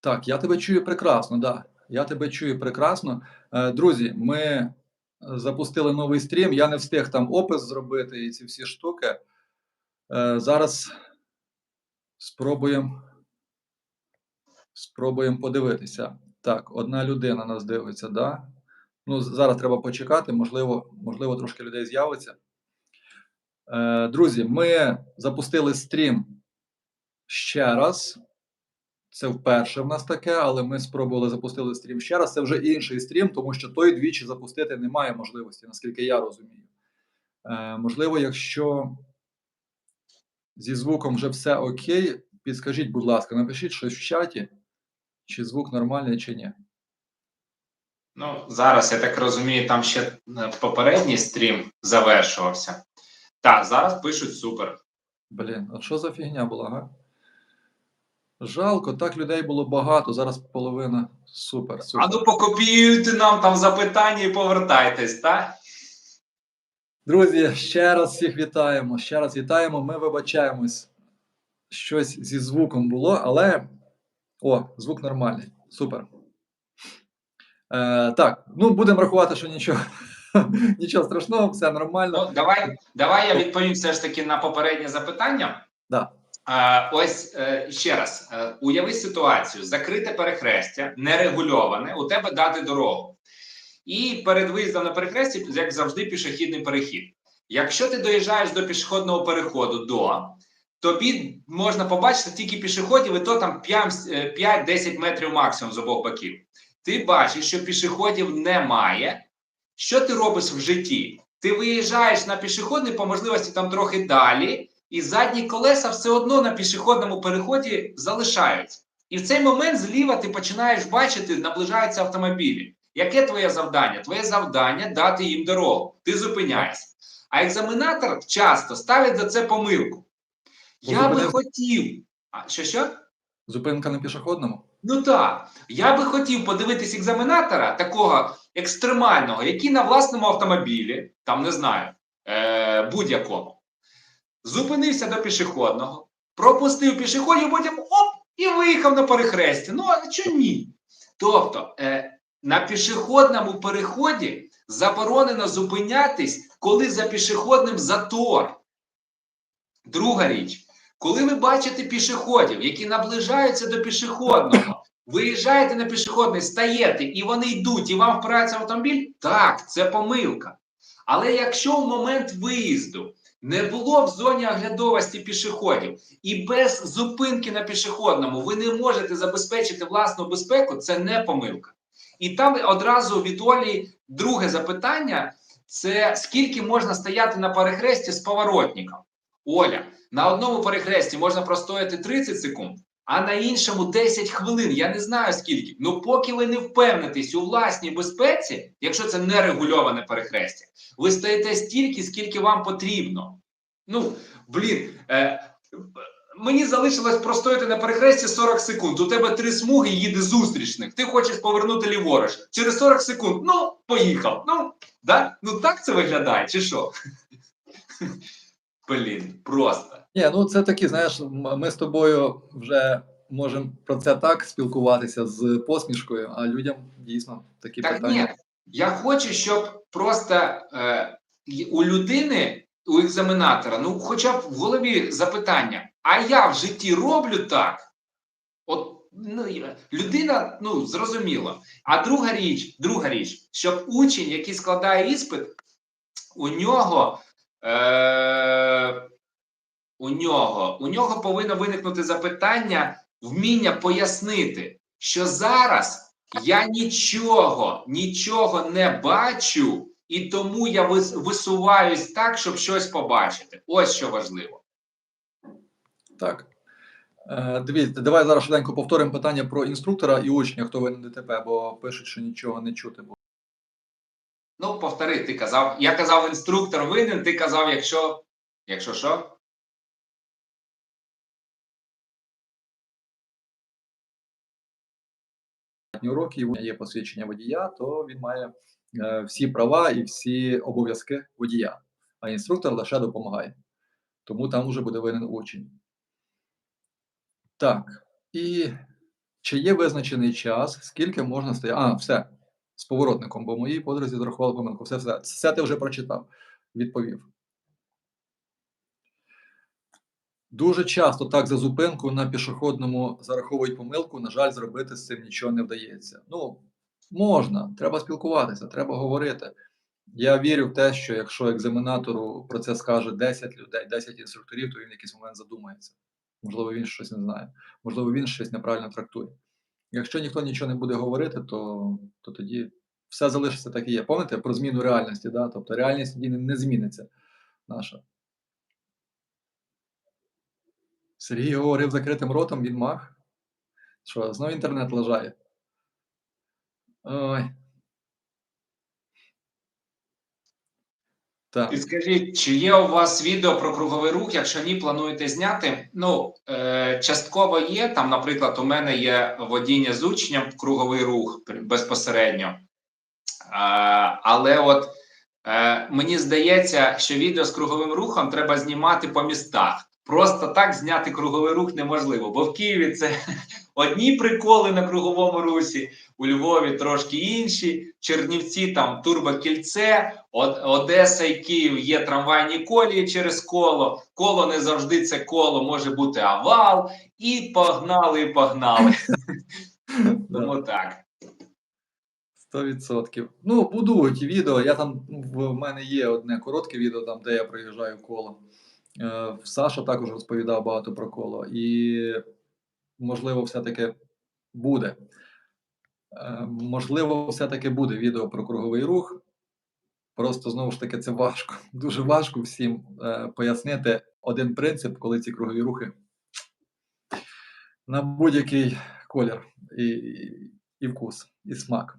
Так, я тебе чую прекрасно, да. Я тебе чую прекрасно. Е, Друзі, ми е, запустили новий стрім. Я не встиг там опис зробити і ці всі штуки. Е, Зараз спробуємо спробуємо подивитися. Так, одна людина нас дивиться, да? Ну, зараз треба почекати, можливо, можливо, трошки людей з'явиться. Друзі, ми запустили стрім ще раз. Це вперше в нас таке, але ми спробували запустити стрім ще раз. Це вже інший стрім, тому що той двічі запустити немає можливості, наскільки я розумію. Е, можливо, якщо зі звуком вже все окей, підскажіть, будь ласка, напишіть щось в чаті, чи звук нормальний, чи ні. Ну, зараз, я так розумію, там ще е, попередній стрім завершувався. Так, зараз пишуть супер. Блін, а що за фігня була, га? Жалко, так людей було багато, зараз половина. Супер, супер. А ну покопіюйте нам там запитання і повертайтесь, так? Друзі, ще раз всіх вітаємо. Ще раз вітаємо. Ми вибачаємось. Щось зі звуком було, але. О, звук нормальний. Супер. Е, так, ну будемо рахувати, що нічого, нічого страшного, все нормально. Ну, давай, давай я відповім все ж таки на попереднє запитання. Да. Е, ось е, ще раз, е, уяви ситуацію: закрите перехрестя, нерегульоване, у тебе дати дорогу. І перед виїздом на перехресті, як завжди, пішохідний перехід. Якщо ти доїжджаєш до пішохідного переходу до, тобі можна побачити тільки пішоходів, і то там 5-10 метрів максимум з обох боків. Ти бачиш, що пішоходів немає. Що ти робиш в житті? Ти виїжджаєш на пішохідний, по можливості там трохи далі, і задні колеса все одно на пішохідному переході залишаються. І в цей момент зліва ти починаєш бачити, наближаються автомобілі. Яке твоє завдання? Твоє завдання дати їм дорогу. Ти зупиняєшся. А екзаменатор часто ставить за це помилку. Я би хотів. А що що? Зупинка на пішохідному. Ну так, я би хотів подивитись екзаменатора такого екстремального, який на власному автомобілі, там не знаю, е, будь-якому, зупинився до пішохідного, пропустив пішоходів, потім оп, і виїхав на перехресті. Ну, а чого ні? Тобто, е, на пішохідному переході заборонено зупинятись, коли за пішохідним затор. Друга річ. Коли ви бачите пішоходів, які наближаються до пішохідного, виїжджаєте на пішохідний, стаєте, і вони йдуть, і вам впирається автомобіль, так, це помилка. Але якщо в момент виїзду не було в зоні оглядовості пішоходів і без зупинки на пішохідному ви не можете забезпечити власну безпеку, це не помилка. І там одразу від Олі друге запитання: це скільки можна стояти на перехресті з поворотником? Оля, на одному перехресті можна простояти 30 секунд, а на іншому 10 хвилин. Я не знаю скільки. Ну, поки ви не впевнитесь у власній безпеці, якщо це не регульоване перехрестя, ви стоїте стільки, скільки вам потрібно. Ну, блін, е, мені залишилось простояти на перехресті 40 секунд. У тебе три смуги їде зустрічних. Ти хочеш повернути ліворуч. Через 40 секунд. Ну, поїхав. Ну, да? ну так це виглядає, чи що? Блін, просто. Ні, ну це такі, знаєш, ми з тобою вже можемо про це так спілкуватися з посмішкою, а людям дійсно такі Так питання. ні, я хочу, щоб просто е, у людини, у екзаменатора, ну, хоча б в голові запитання: а я в житті роблю так? От ну, людина, ну, зрозуміло. А друга річ, друга річ, щоб учень, який складає іспит, у нього. Е, у нього, у нього повинно виникнути запитання, вміння пояснити, що зараз я нічого, нічого не бачу, і тому я висуваюсь так, щоб щось побачити. Ось що важливо. Так. Е, дивіться, давай зараз швиденько повторимо питання про інструктора і учня, хто винен ДТП, бо пишуть, що нічого не чути. було. Ну, повтори, ти казав. Я казав, інструктор винен, ти казав, якщо. Якщо що? Уроки, і є посвідчення водія, то він має е, всі права і всі обов'язки водія, а інструктор лише допомагає. Тому там вже буде винен учень. Так, і Чи є визначений час, скільки можна стояти? А, все. З поворотником, бо моїй подрузі зарахували помилку. Все, все. Це ти вже прочитав, відповів. Дуже часто так за зупинку на пішохідному зараховують помилку. На жаль, зробити з цим нічого не вдається. Ну, можна, треба спілкуватися, треба говорити. Я вірю в те, що якщо екзаменатору про це скаже 10 людей, 10 інструкторів, то він в якийсь момент задумається. Можливо, він щось не знає, можливо, він щось неправильно трактує. Якщо ніхто нічого не буде говорити, то, то тоді все залишиться так і є. Пам'ятаєте про зміну реальності, да? тобто реальність не зміниться наша. Сергій говорив закритим ротом, він мах. Що, знову інтернет лажає? Ой. Так. Підскажіть, чи є у вас відео про круговий рух? Якщо ні, плануєте зняти? Ну, е, частково є. Там, наприклад, у мене є водіння з учнем, круговий рух безпосередньо. Е, але от е, мені здається, що відео з круговим рухом треба знімати по містах. Просто так зняти круговий рух неможливо, бо в Києві це одні приколи на круговому русі, у Львові трошки інші, Чернівці там турбокільце, Одеса і Київ є трамвайні колії через коло. Коло не завжди це коло може бути овал, і погнали, і погнали. Тому так. 100%. Ну, будують відео. Я там в мене є одне коротке відео, там, де я проїжджаю коло. Е, Саша також розповідав багато про коло. І, можливо, все-таки буде. Е, Можливо, все-таки буде відео про круговий рух. Просто знову ж таки це важко. Дуже важко всім е, пояснити один принцип, коли ці кругові рухи на будь-який колір і, і, і вкус, і смак.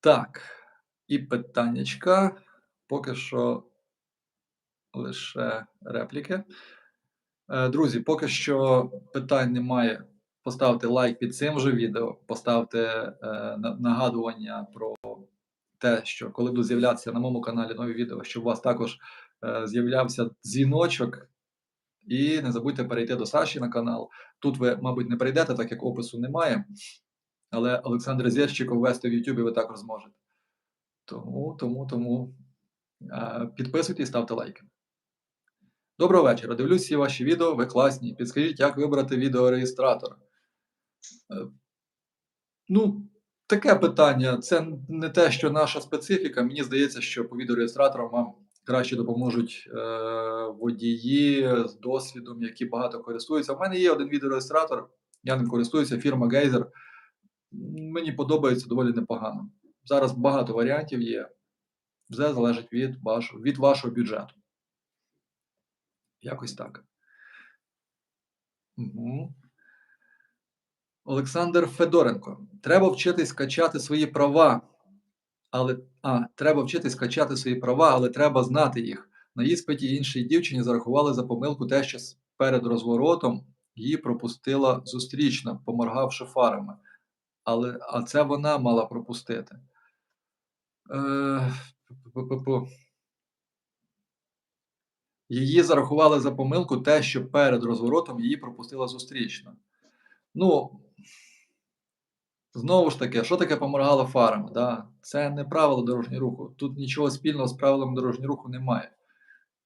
Так, і питаннячка. Поки що лише репліки. Е, Друзі, поки що питань немає. Поставте лайк під цим же відео, поставте е, нагадування про те, що коли будуть з'являтися на моєму каналі нові відео, щоб у вас також е, з'являвся дзвіночок. І не забудьте перейти до Саші на канал. Тут ви, мабуть, не прийдете, так як опису немає. Але Олександр Зєрщиков ввести в Ютубі ви також зможете. Тому, тому, тому підписуйтесь, ставте лайки. Доброго вечора. Дивлюсь всі ваші відео, ви класні. Підскажіть, як вибрати відеореєстратор. Е, ну, таке питання. Це не те, що наша специфіка. Мені здається, що по відеореєстраторам вам краще допоможуть е, водії з досвідом, які багато користуються. У мене є один відеореєстратор, я ним користуюся, фірма Geyser. Мені подобається доволі непогано. Зараз багато варіантів є. Все залежить від вашого, від вашого бюджету. Якось так. Угу. Олександр Федоренко. Треба вчитись качати свої права. Але а, треба вчитись качати свої права, але треба знати їх. На іспиті іншій дівчині зарахували за помилку те, що перед розворотом її пропустила зустрічна, поморгавши фарами. Але а це вона мала пропустити. Е. Її зарахували за помилку те, що перед розворотом її пропустила зустрічна. Ну, знову ж таки, що таке поморгала фарами? Да? Це не правило дорожнього руху. Тут нічого спільного з правилами дорожнього руху немає.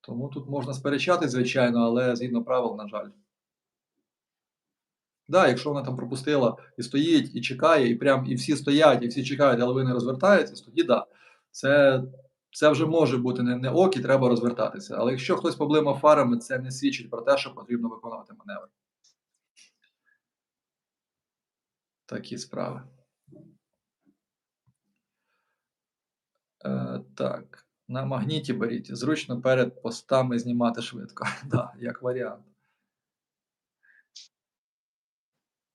Тому тут можна сперечати, звичайно, але згідно правил, на жаль. Да, якщо вона там пропустила і стоїть, і чекає, і прям і всі стоять, і всі чекають, але ви не розвертаєтесь, тоді да. Це, це вже може бути не, не ок, і треба розвертатися. Але якщо хтось проблема фарами, це не свідчить про те, що потрібно виконувати маневр. Такі справи. Е, так. На магніті беріть. Зручно перед постами знімати швидко. да, як варіант.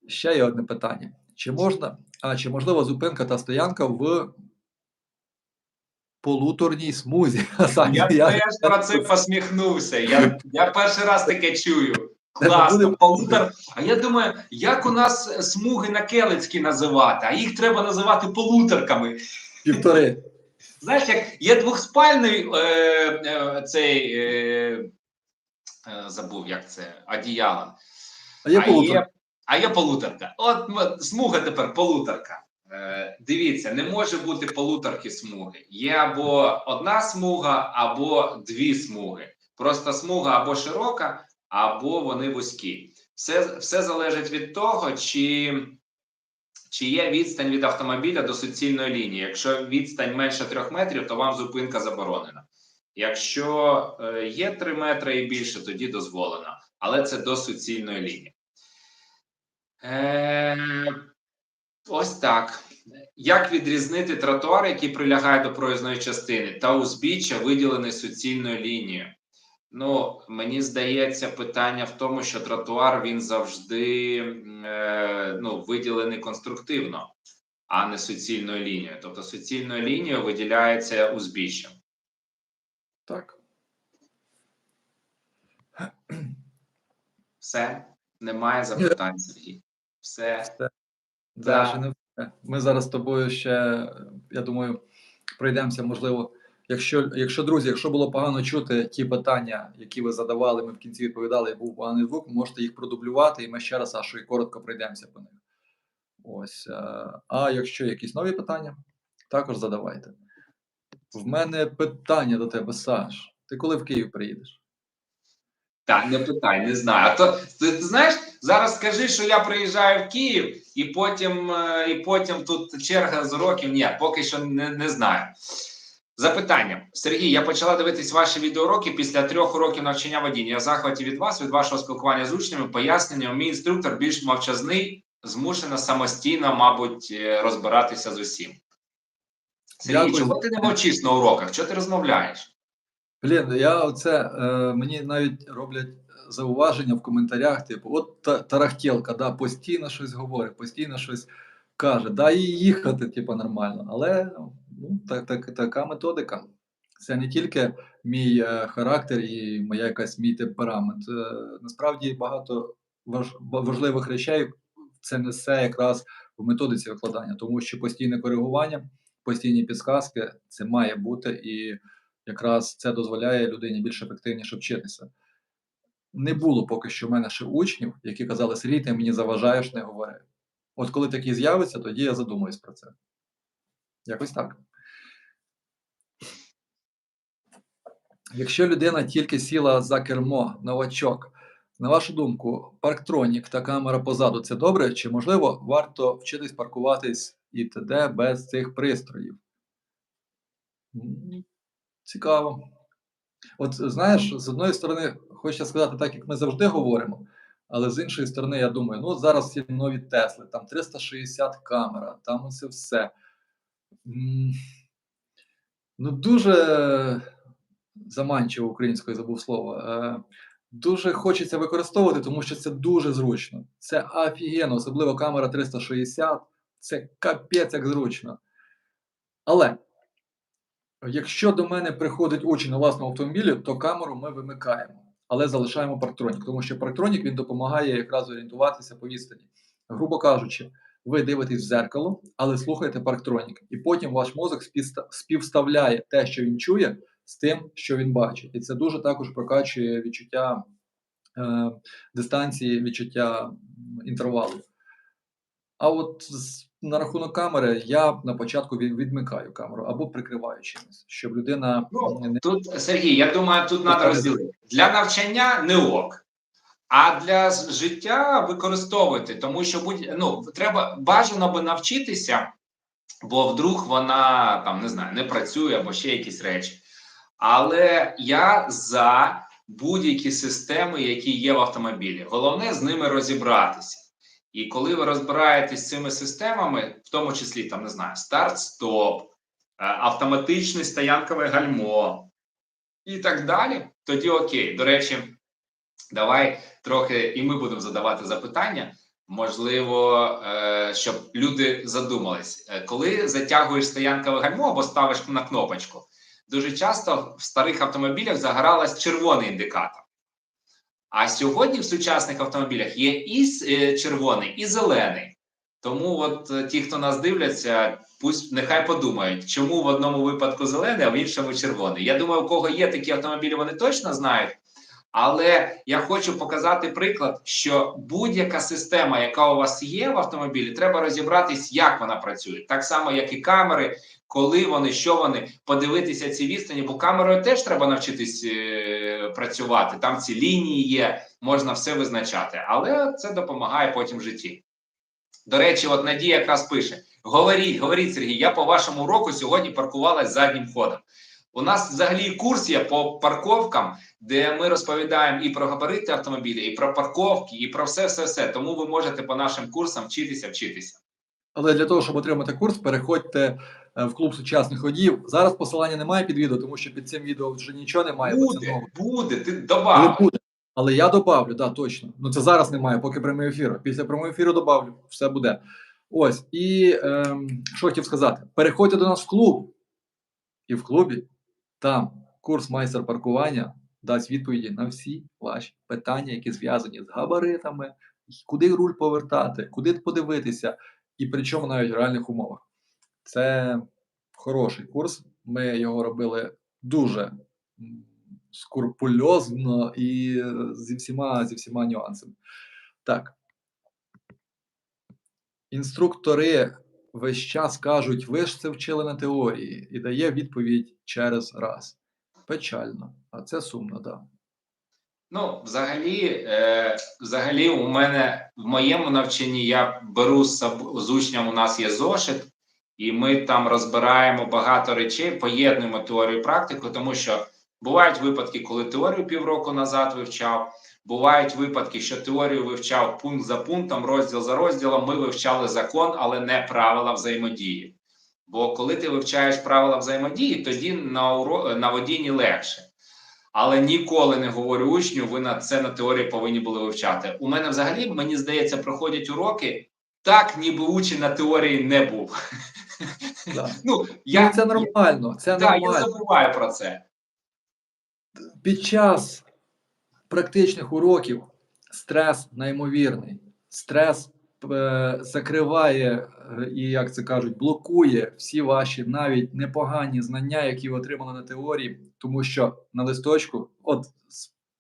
Ще є одне питання. Чи можна, а чи можлива зупинка та стоянка в полуторній смузі? Саня, Я теж про це посміхнувся. Я, я перший раз таке чую. Класно, полутор. А я думаю, як у нас смуги на Келицькій називати, а їх треба називати полуторками. Півтори. Знаєш, як є двохспальний е, е, цей е, е, забув, як це, одіяло. А є А полутора. є, а є полуторка. От смуга тепер полуторка. Е, дивіться, не може бути полуторки смуги. Є або одна смуга, або дві смуги. Просто смуга або широка, або вони вузькі. Все, все залежить від того, чи, чи є відстань від автомобіля до суцільної лінії. Якщо відстань менше трьох метрів, то вам зупинка заборонена. Якщо е, є 3 метри і більше, тоді дозволено. Але це до суцільної лінії. Е, ось так. Як відрізнити тротуар, який прилягає до проїзної частини, та узбіччя, виділений суцільною лінією? Ну, мені здається, питання в тому, що тротуар він завжди е, ну, виділений конструктивно, а не суцільною лінією. Тобто суцільною лінією виділяється узбіччя. Так. Все, немає запитань, Сергій. Все. Да, ще не все. Ми зараз з тобою ще, я думаю, пройдемося, можливо. Якщо, якщо, друзі, якщо було погано чути ті питання, які ви задавали, ми в кінці відповідали, і був поганий звук, можете їх продублювати, і ми ще раз Сашу, і коротко пройдемося по них. Ось. е, А якщо якісь нові питання, також задавайте. В мене питання до тебе, Саш. Ти коли в Київ приїдеш? Так, не питай, не знаю. А то ти, ти знаєш, зараз скажи, що я приїжджаю в Київ, і потім, е, і потім тут черга з уроків. Ні, поки що не, не знаю. Запитання. Сергій, я почала дивитись ваші відеоуроки після трьох уроків навчання водіння. Я в захваті від вас, від вашого спілкування з учнями, пояснення. Мій інструктор більш мовчазний, змушена самостійно, мабуть, е, розбиратися з усім. Сергій, Дякую. чого ти не мовчиш на уроках? Чого ти розмовляєш? Блін, я оце е, мені навіть роблять зауваження в коментарях, типу, от та, тарахтєлка, да, постійно щось говорить, постійно щось каже, дай їй їхати, типу, нормально. Але ну, так, так, така методика. Це не тільки мій е, характер і моя якась мій темперамент. Е, насправді багато важ, важливих речей це несе якраз в методиці викладання, тому що постійне коригування, постійні підсказки це має бути і якраз це дозволяє людині більш ефективніше вчитися. Не було поки що в мене ще учнів, які казали, Сергій, ти мені заважаєш, не говори. От коли такі з'явиться, тоді я задумаюсь про це. Якось так. Якщо людина тільки сіла за кермо, новачок, на вашу думку, парктронік та камера позаду це добре? Чи можливо варто вчитись паркуватись і т.д. без цих пристроїв? Цікаво. От знаєш, з одної сторони, хочеться сказати так, як ми завжди говоримо, але з іншої сторони, я думаю, ну зараз ці нові Тесли, там 360 камера, там оце все. Ну, дуже заманчиво українською забув слово. Е, Дуже хочеться використовувати, тому що це дуже зручно. Це офігенно, особливо камера 360, це капець як зручно. Але Якщо до мене приходить учень на власному автомобілі, то камеру ми вимикаємо, але залишаємо парктронік, тому що парктронік він допомагає якраз орієнтуватися по відстані. Грубо кажучи, ви дивитесь в зеркало, але слухаєте парктронік, і потім ваш мозок співставляє те, що він чує, з тим, що він бачить. І це дуже також прокачує відчуття е, дистанції, відчуття інтервалу. А от з- на рахунок камери я на початку відмикаю камеру або прикриваю чимось, щоб людина Ну, не Тут Сергій, я думаю, тут треба розділити. Для навчання не ок. А для життя використовуйте, тому що будь ну треба бажано би навчитися, бо вдруг вона там не знаю, не працює або ще якісь речі. Але я за будь-які системи, які є в автомобілі. Головне з ними розібратися. І коли ви розбираєтесь з цими системами, в тому числі там не знаю, старт-стоп, е, автоматичне стоянкове гальмо і так далі, тоді окей. До речі, давай трохи і ми будемо задавати запитання. Можливо, е, щоб люди задумались, Е, коли затягуєш стоянкове гальмо або ставиш на кнопочку, дуже часто в старих автомобілях загоралась червоний індикатор. А сьогодні в сучасних автомобілях є і е, червоний, і зелений. Тому от е, ті, хто нас дивляться, пусть нехай подумають, чому в одному випадку зелений, а в іншому червоний. Я думаю, у кого є такі автомобілі, вони точно знають. Але я хочу показати приклад, що будь-яка система, яка у вас є в автомобілі, треба розібратись, як вона працює. Так само, як і камери, коли вони, що вони, подивитися ці відстані, бо камерою теж треба навчитись е, працювати. Там ці лінії є, можна все визначати, але це допомагає потім в житті. До речі, от Надія якраз пише: говоріть, говоріть, Сергій, я по вашому уроку сьогодні паркувалась заднім ходом. У нас взагалі курс є по парковкам, де ми розповідаємо і про габарити автомобіля, і про парковки, і про все, все, все. Тому ви можете по нашим курсам вчитися, вчитися. Але для того, щоб отримати курс, переходьте е, в клуб сучасних водіїв. Зараз посилання немає під відео, тому що під цим відео вже нічого немає. Буде, буде, ти добав. буде. Але я добавлю, да, точно. Ну це зараз немає, поки прямий ефір. Після прямого ефіру добавлю, все буде. Ось. І ем, що хотів сказати: переходьте до нас в клуб. І в клубі там курс майстер паркування дасть відповіді на всі ваші питання, які зв'язані з габаритами, куди руль повертати, куди подивитися, і причому навіть в реальних умовах. Це хороший курс. Ми його робили дуже м, скрупульозно і зі всіма, зі всіма нюансами. Так. Інструктори весь час кажуть, ви ж це вчили на теорії, і дає відповідь через раз. Печально, а це сумно, так. Да. Ну, взагалі, е, взагалі, у мене в моєму навчанні я беру з, учнем, у нас є зошит, і ми там розбираємо багато речей, поєднуємо теорію і практику, тому що бувають випадки, коли теорію півроку назад вивчав. Бувають випадки, що теорію вивчав пункт за пунктом, розділ за розділом. Ми вивчали закон, але не правила взаємодії. Бо коли ти вивчаєш правила взаємодії, тоді на, уро... на водінні легше. Але ніколи не говорю учню, ви на це на теорії повинні були вивчати. У мене взагалі, мені здається, проходять уроки так, ніби учень на теорії не був. Да. Ну, Я, я, це нормально, це да, я нормально. забуваю про це. Під час практичних уроків стрес неймовірний. Стрес е, закриває е, і, як це кажуть, блокує всі ваші навіть непогані знання, які ви отримали на теорії, тому що на листочку, от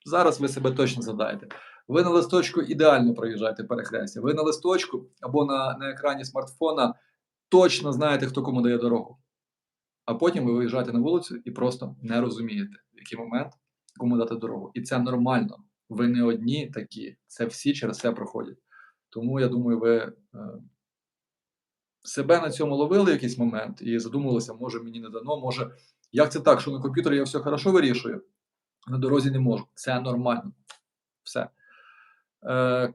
зараз ви себе точно задаєте. Ви на листочку ідеально проїжджаєте перехрестя. Ви на листочку або на, на екрані смартфона точно знаєте, хто кому дає дорогу. А потім ви виїжджаєте на вулицю і просто не розумієте, в який момент кому дати дорогу. І це нормально. Ви не одні такі, це всі через це проходять. Тому я думаю, ви е, себе на цьому ловили в якийсь момент і задумувалися, може мені не дано, може, як це так, що на комп'ютері я все хорошо вирішую, на дорозі не можу. Це нормально. Все. Е,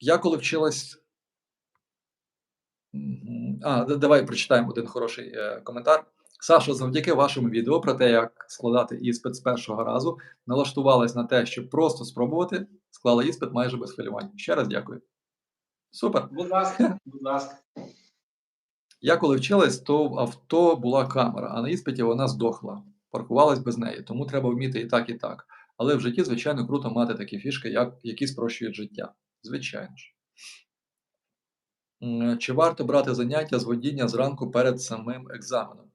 я коли вчилась. А, давай прочитаємо один хороший е, коментар. Саша, завдяки вашому відео про те, як складати іспит з першого разу, налаштувалась на те, щоб просто спробувати, склала іспит майже без хвилювань. Ще раз дякую. Супер. Будь ласка, будь ласка. Я коли вчилась, то в авто була камера, а на іспиті вона здохла. Паркувалась без неї, тому треба вміти і так, і так. Але в житті, звичайно, круто мати такі фішки, як, які спрощують життя. Звичайно ж. Чи варто брати заняття з водіння зранку перед самим екзаменом?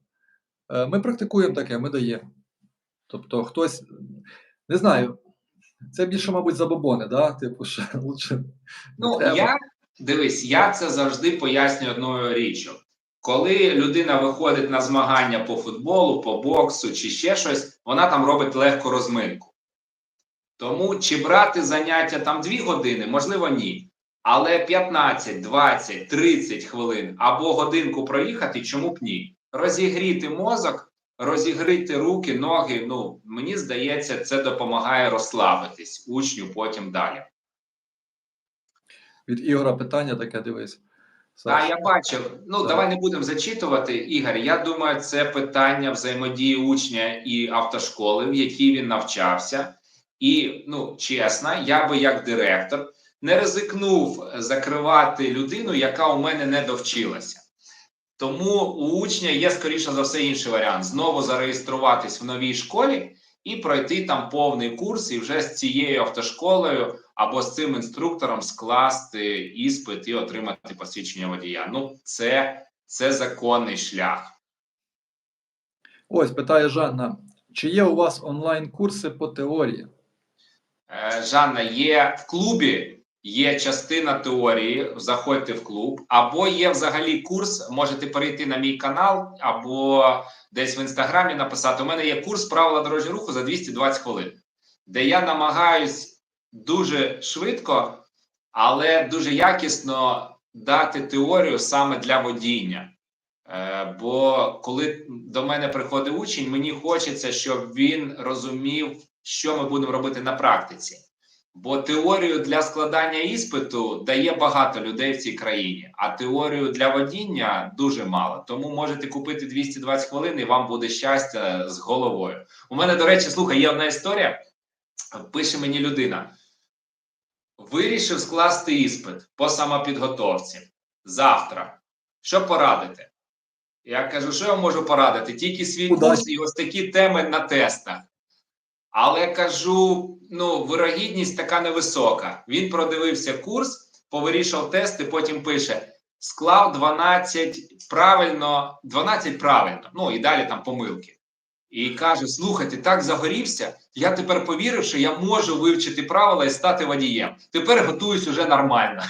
Е, Ми практикуємо таке, ми даємо. Тобто, хтось, не знаю, це більше, мабуть, забобони, да? Типу, що лучше. Ну, треба. я дивись, я це завжди пояснюю одною річчю. Коли людина виходить на змагання по футболу, по боксу чи ще щось, вона там робить легку розминку. Тому чи брати заняття там 2 години, можливо, ні. Але 15, 20, 30 хвилин або годинку проїхати, чому б ні? Розігріти мозок, розігріти руки, ноги. Ну, мені здається, це допомагає розслабитись учню потім далі. Від Ігора питання таке, дивись. Так, Саш. я бачив. Ну, Так. давай не будемо зачитувати. Ігор, я думаю, це питання взаємодії учня і автошколи, в якій він навчався. І, ну, чесно, я би як директор не ризикнув закривати людину, яка у мене не довчилася. Тому у учня є, скоріше за все, інший варіант: знову зареєструватись в новій школі і пройти там повний курс, і вже з цією автошколою або з цим інструктором скласти іспит і отримати посвідчення водія. Ну, це, це законний шлях. Ось питає Жанна: чи є у вас онлайн-курси по теорії? Е, Жанна, є в клубі, є частина теорії. Заходьте в клуб, або є взагалі курс. Можете перейти на мій канал, або десь в інстаграмі написати. У мене є курс правила дорожнього руху за 220 хвилин, де я намагаюсь дуже швидко, але дуже якісно дати теорію саме для водіння. Е, Бо коли до мене приходить учень, мені хочеться, щоб він розумів, що ми будемо робити на практиці. Бо теорію для складання іспиту дає багато людей в цій країні, а теорію для водіння дуже мало. Тому можете купити 220 хвилин, і вам буде щастя з головою. У мене, до речі, слухай, є одна історія. Пише мені людина: вирішив скласти іспит по самопідготовці завтра. Що порадити? Я кажу, що я можу порадити? Тільки свій курс і ось такі теми на тестах. Але кажу: ну, вирогідність така невисока. Він продивився курс, повирішав тести, потім пише: склав 12 правильно, 12 правильно. Ну і далі там помилки. І каже: слухайте, так загорівся. Я тепер повірив, що я можу вивчити правила і стати водієм. Тепер готуюсь уже нормально.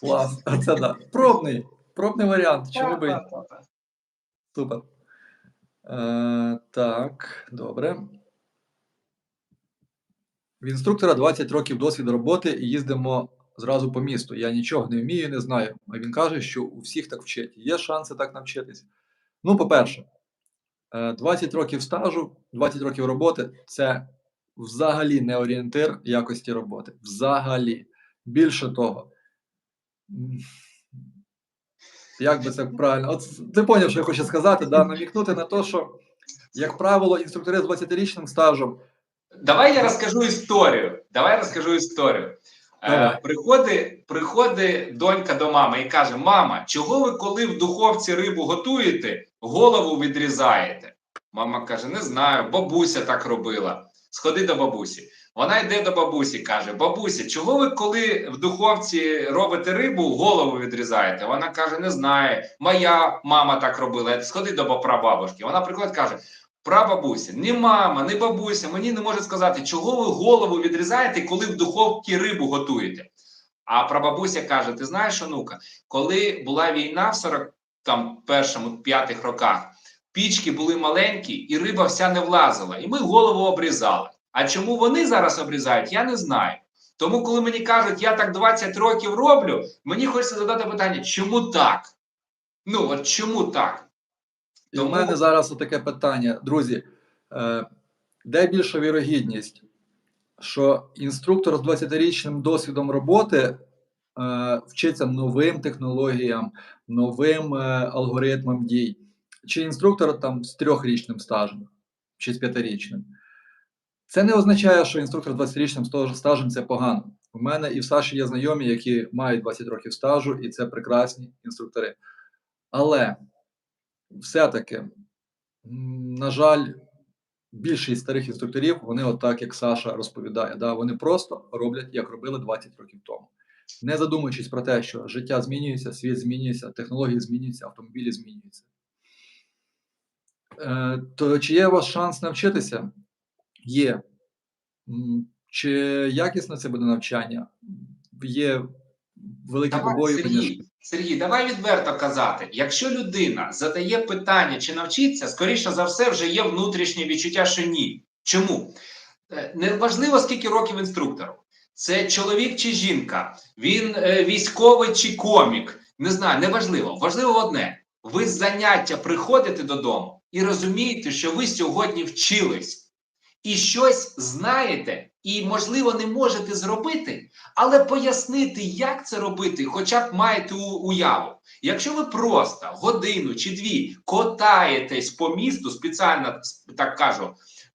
Клас. Це да. Пробний. Пробний варіант. Чому би? Супер. Е, так, добре. В інструктора 20 років досвіду роботи і їздимо зразу по місту. Я нічого не вмію, не знаю. А він каже, що у всіх так вчать. Є шанси так навчитись. Ну, по-перше, е, 20 років стажу, 20 років роботи це взагалі не орієнтир якості роботи. Взагалі. Більше того, як би це правильно? От ти поняв, що я хочу сказати, да? намікнути на те, що, як правило, інструктори з 20-річним стажем Давай я розкажу історію. Давай я розкажу історію. Е, приходить, приходить донька до мами і каже: Мама, чого ви, коли в духовці рибу готуєте, голову відрізаєте? Мама каже: Не знаю, бабуся так робила. Сходи до бабусі. Вона йде до бабусі, каже: Бабуся, чого ви, коли в духовці робите рибу, голову відрізаєте? Вона каже: Не знаю, моя мама так робила. Сходи до прабабушки. Вона приходить, каже: Прабабуся, ні мама, ні бабуся мені не може сказати, чого ви голову відрізаєте, коли в духовці рибу готуєте. А прабабуся каже: Ти знаєш, онука, коли була війна в 40 там першому п'ятих роках, пічки були маленькі, і риба вся не влазила, і ми голову обрізали. А чому вони зараз обрізають, я не знаю. Тому, коли мені кажуть, я так 20 років роблю, мені хочеться задати питання, чому так? Ну, от чому так? І в мене зараз таке питання, друзі, е, де більша вірогідність, що інструктор з 20-річним досвідом роботи е, вчиться новим технологіям, новим е, алгоритмам дій, чи інструктор там з трьохрічним стажем, чи з п'ятирічним? Це не означає, що інструктор з 20-річним стажем це погано. У мене і в Саші є знайомі, які мають 20 років стажу, і це прекрасні інструктори. Але все-таки, на жаль, більшість старих інструкторів, вони отак, як Саша розповідає, да, вони просто роблять, як робили 20 років тому. Не задумуючись про те, що життя змінюється, світ змінюється, технології змінюються, автомобілі змінюються. Е, то чи є у вас шанс навчитися? Є. Чи якісне це буде навчання? Є великі побоювання. Сергій, Сергій, давай відверто казати. Якщо людина задає питання, чи навчиться, скоріше за все, вже є внутрішнє відчуття, що ні. Чому? Е, Не важливо, скільки років інструктору. Це чоловік чи жінка, він е, військовий чи комік. Не знаю, не важливо. Важливо одне: ви з заняття приходите додому і розумієте, що ви сьогодні вчились і щось знаєте, і, можливо, не можете зробити, але пояснити, як це робити, хоча б маєте уяву. Якщо ви просто годину чи дві котаєтесь по місту, спеціально так кажу,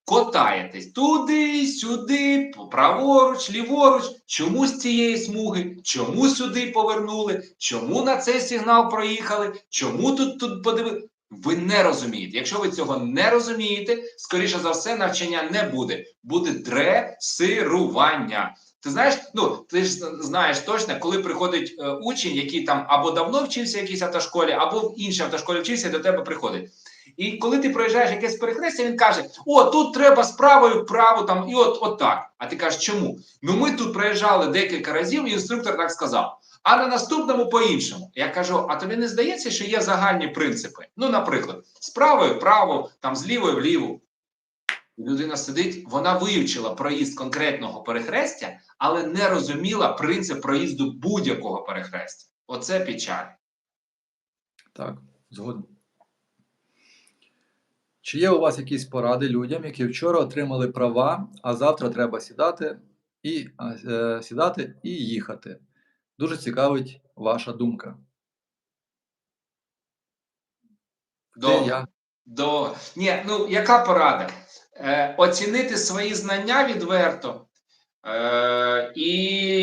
котаєтесь туди, сюди, праворуч, ліворуч, чому з цієї смуги, чому сюди повернули, чому на цей сигнал проїхали, чому тут тут подивили. Ви не розумієте. Якщо ви цього не розумієте, скоріше за все, навчання не буде. Буде дресирування. Ти знаєш, ну ти ж знаєш точно, коли приходить е, учень, який там або давно вчився в якійсь автошколі, або в іншій автошколі вчився, і до тебе приходить. І коли ти проїжджаєш якесь перехрестя, він каже: О, тут треба справою вправо, там, і от, от так. А ти кажеш, чому? Ну ми тут проїжджали декілька разів, і інструктор так сказав. А на наступному по-іншому. Я кажу: а тобі не здається, що є загальні принципи? Ну, наприклад, з правою вправо, там з лівою вліво. Людина сидить, вона вивчила проїзд конкретного перехрестя, але не розуміла принцип проїзду будь-якого перехрестя. Оце печаль. Так, згоден. Чи є у вас якісь поради людям, які вчора отримали права, а завтра треба сідати і е, сідати і їхати? Дуже цікавить ваша думка. Де До, я? до... Ні, ну яка порада? Е, оцінити свої знання відверто. Е, і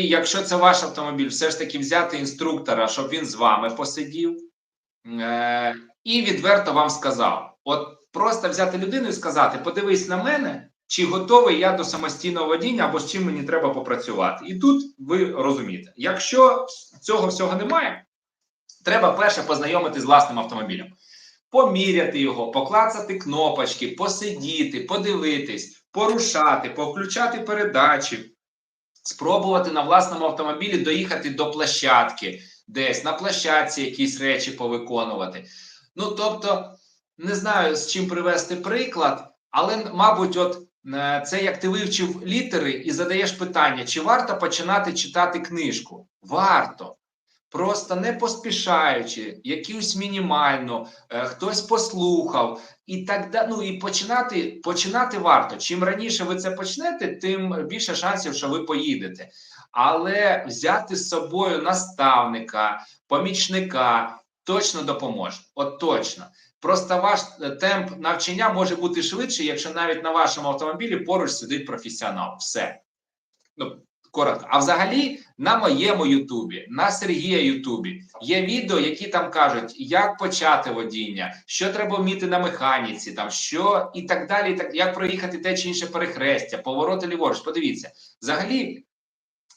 якщо це ваш автомобіль, все ж таки взяти інструктора, щоб він з вами посидів. Е, і відверто вам сказав: от просто взяти людину і сказати: подивись на мене, чи готовий я до самостійного водіння, або з чим мені треба попрацювати. І тут ви розумієте, якщо цього всього немає, треба перше познайомитись з власним автомобілем поміряти його, поклацати кнопочки, посидіти, подивитись, порушати, повключати передачі, спробувати на власному автомобілі доїхати до площадки, десь на площадці якісь речі повиконувати. Ну, тобто, не знаю, з чим привести приклад, але, мабуть, от це як ти вивчив літери і задаєш питання, чи варто починати читати книжку? Варто. Просто не поспішаючи, якусь мінімальну, е, хтось послухав, і так далі. Ну і починати починати варто. Чим раніше ви це почнете, тим більше шансів, що ви поїдете. Але взяти з собою наставника, помічника точно допоможе. От точно. Просто ваш е, темп навчання може бути швидший, якщо навіть на вашому автомобілі поруч сидить професіонал. Все. Ну, коротко. А взагалі, на моєму Ютубі, на Сергія Ютубі є відео, які там кажуть, як почати водіння, що треба вміти на механіці, там що і так далі, і так як проїхати те чи інше перехрестя, повороти ліворуч. Подивіться, взагалі.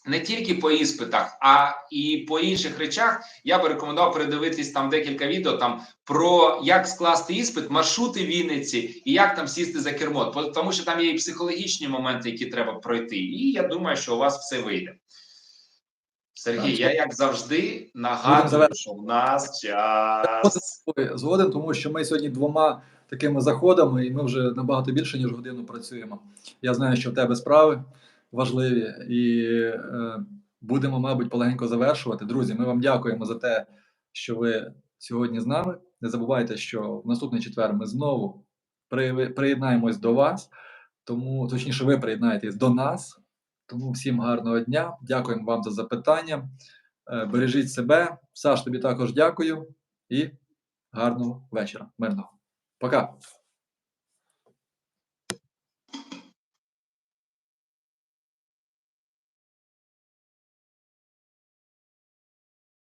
Не тільки по іспитах, а і по інших речах я би рекомендував передивитись там декілька відео там про як скласти іспит, маршрути Вінниці і як там сісти за кермо. Тому що там є і психологічні моменти, які треба пройти. І я думаю, що у вас все вийде. Сергій, Так, я як завжди нагадую, що в нас час. Згоден, тому що ми сьогодні двома такими заходами, і ми вже набагато більше, ніж годину працюємо. Я знаю, що в тебе справи важливі, і е, будемо, мабуть, полегенько завершувати. Друзі, ми вам дякуємо за те, що ви сьогодні з нами. Не забувайте, що в наступний четвер ми знову при- приєднаємось до вас, тому точніше, ви приєднаєтесь до нас. Тому всім гарного дня. Дякуємо вам за запитання. Е, Бережіть себе. Саш, тобі також дякую і гарного вечора. Мирного. Пока.